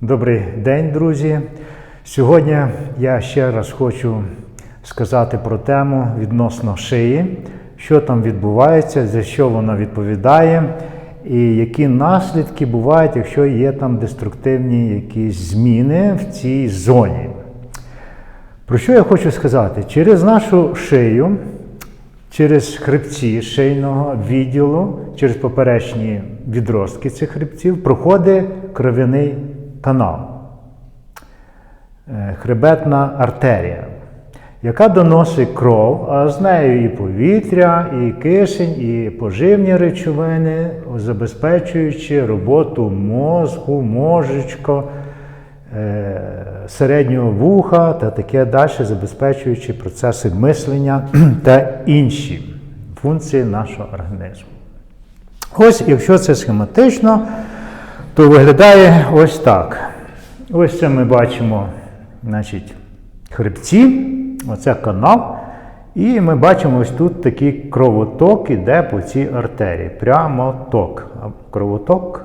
Добрий день, друзі. Сьогодні я ще раз хочу сказати про тему відносно шиї, що там відбувається, за що вона відповідає, і які наслідки бувають, якщо є там деструктивні якісь зміни в цій зоні. Про що я хочу сказати? Через нашу шию, через хребці шийного відділу, через поперечні відростки цих хребців проходить кров'яний канал, е, хребетна артерія, яка доносить кров, а з нею і повітря, і кисень, і поживні речовини, забезпечуючи роботу мозку, мозочка, е, середнього вуха та таке далі, забезпечуючи процеси мислення та інші функції нашого організму. Ось, якщо це схематично, то виглядає ось так. Ось це ми бачимо значить, хребці, оце канал. І ми бачимо ось тут такий кровоток іде по цій артерії. Прямоток. Кровоток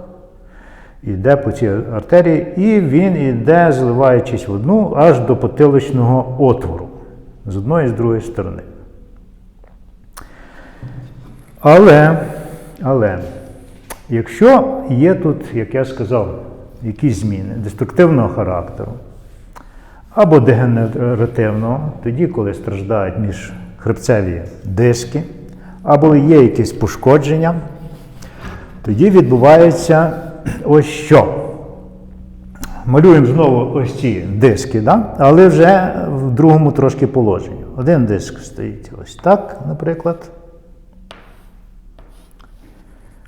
іде по цій артерії, і він іде, зливаючись в одну, аж до потиличного отвору. З одної і з другої сторони. Але, але, якщо є тут, як я сказав, якісь зміни деструктивного характеру або дегенеративного, тоді, коли страждають міжхребцеві диски, або є якісь пошкодження, тоді відбувається ось що. Малюємо знову ось ці диски, да? але вже в другому трошки положенні. Один диск стоїть ось так, наприклад.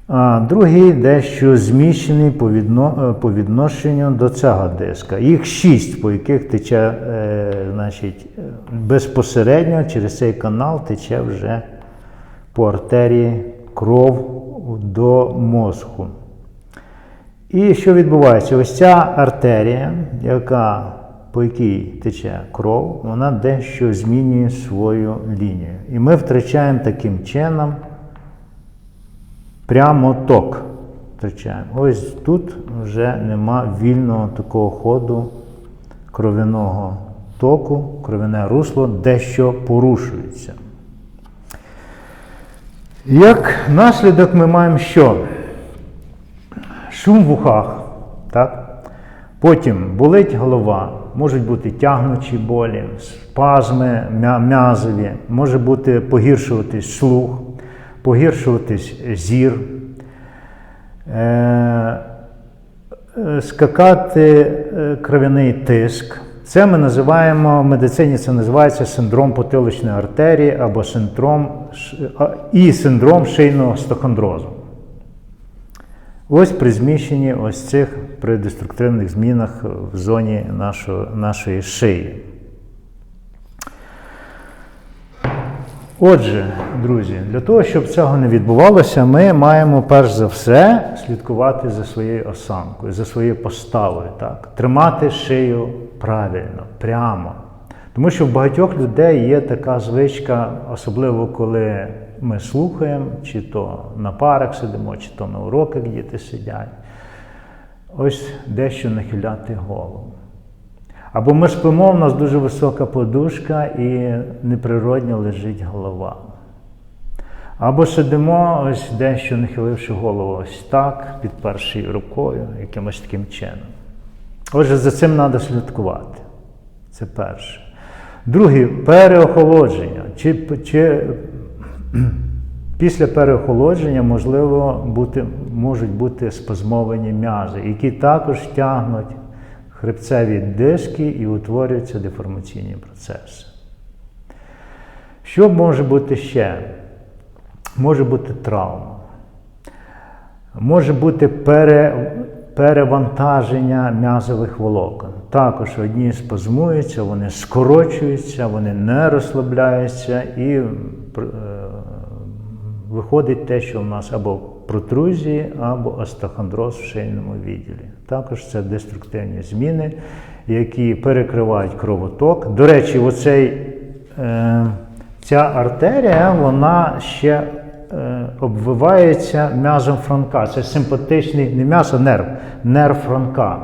А другий дещо зміщений по, відно, по відношенню до цього диска. Їх шість, по яких тече е, значить, безпосередньо через цей канал тече вже по артерії кров до мозку. І що відбувається? Ось ця артерія, яка, по якій тече кров, вона дещо змінює свою лінію. І ми втрачаємо таким чином прямо ток. Втрачаємо. Ось тут вже нема вільного такого ходу кров'яного току, кров'яне русло дещо порушується. Як наслідок ми маємо що? Шум в ухах, так? потім болить голова, можуть бути тягнучі болі, спазми м'язові, може бути погіршуватись слух, погіршуватись зір, е- скакати кров'яний тиск. Це ми називаємо в медицині це називається синдром потиличної артерії або синдром і синдром шийного стохондрозу. Ось при зміщенні ось цих при деструктивних змінах в зоні нашої шиї. Отже, друзі, для того, щоб цього не відбувалося, ми маємо перш за все слідкувати за своєю осанкою, за своєю поставою, так? тримати шию правильно, прямо. Тому що в багатьох людей є така звичка, особливо коли ми слухаємо, чи то на парах сидимо, чи то на уроках діти сидять. Ось дещо нахиляти голову. Або ми спимо, в нас дуже висока подушка і неприродньо лежить голова. Або сидимо, ось дещо нахиливши голову ось так, під першою рукою, якимось таким чином. Отже, за цим треба слідкувати. Це перше. Друге переохолодження. Чи, чи Після переохолодження можливо бути, можуть бути спазмовані м'язи, які також тягнуть хребцеві диски і утворюються деформаційні процеси. Що може бути ще? Може бути травма. Може бути пере, перевантаження м'язових волокон. Також одні спазмуються, вони скорочуються, вони не розслабляються і виходить те, що в нас або протрузії, або остеохондроз в шийному відділі. Також це деструктивні зміни, які перекривають кровоток. До речі, оцей, е, ця артерія вона ще е, обвивається м'язом франка. Це симпатичний не м'ясо, нерв, нерв франка.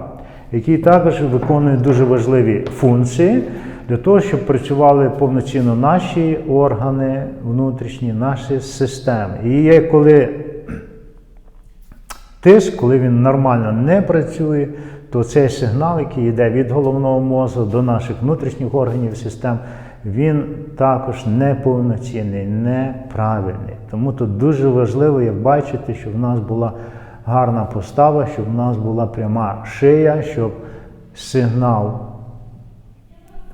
який також виконує дуже важливі функції для того, щоб працювали повноцінно наші органи внутрішні, наші системи. І коли тиск, коли він нормально не працює, то цей сигнал, який йде від головного мозку до наших внутрішніх органів систем, він також неповноцінний, неправильний. Тому тут дуже важливо, як бачите, щоб в нас була гарна постава, щоб в нас була пряма шия, щоб сигнал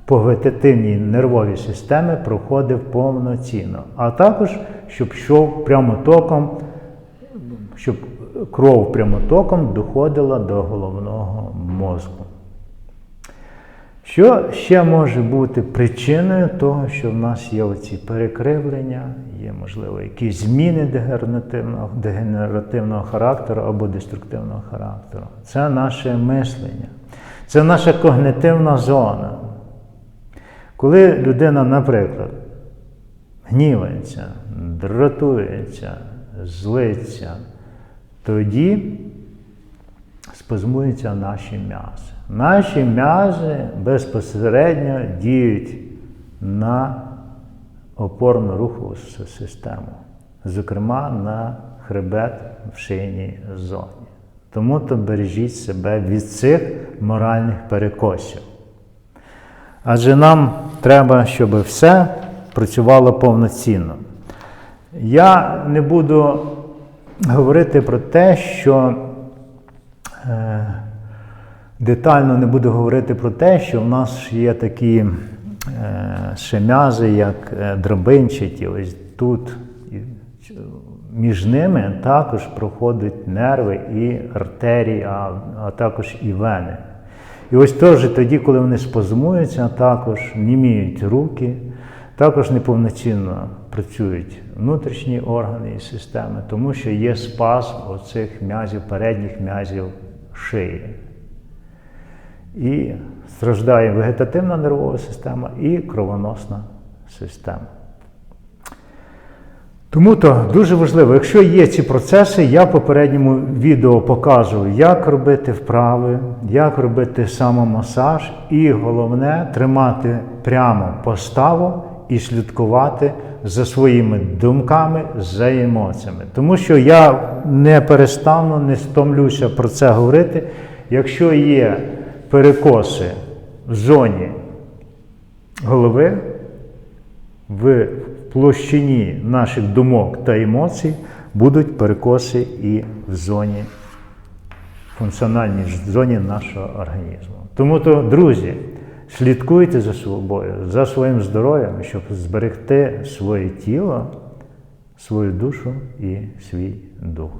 по вегетативній нервовій системі проходив повноцінно, а також щоб йшов прямотоком, щоб кров прямотоком доходила до головного мозку. Що ще може бути причиною того, що в нас є оці перекривлення, є, можливо, якісь зміни дегенеративного, дегенеративного характеру або деструктивного характеру? Це наше мислення, це наша когнитивна зона. Коли людина, наприклад, гнівається, дратується, злиться, тоді спазмуються наші м'язи. Наші м'язи безпосередньо діють на опорну рухову систему, зокрема на хребет в шийній зоні. Тому то бережіть себе від цих моральних перекосів. Адже нам треба, щоб все працювало повноцінно. Я не буду говорити про те, що е, детально не буду говорити про те, що в нас є такі е, ще м'язи, як е, драбинчаті. Ось тут між ними також проходять нерви і артерії, а, а також і вени. І ось теж тоді, коли вони спазмуються, також німіють руки, також неповноцінно працюють внутрішні органи і системи, тому що є спазм оцих м'язів, передніх м'язів шиї. І страждає вегетативна нервова система і кровоносна система. Тому то дуже важливо, якщо є ці процеси, я в попередньому відео показував, як робити вправи, як робити самомасаж, і головне тримати прямо поставу і слідкувати за своїми думками, за емоціями. Тому що я не перестану, не стомлюся про це говорити. Якщо є перекоси в зоні голови, в площині наших думок та емоцій будуть перекоси і в зоні, функціональній зоні нашого організму. Тому то, друзі, слідкуйте за собою, за своїм здоров'ям, щоб зберегти своє тіло, свою душу і свій дух.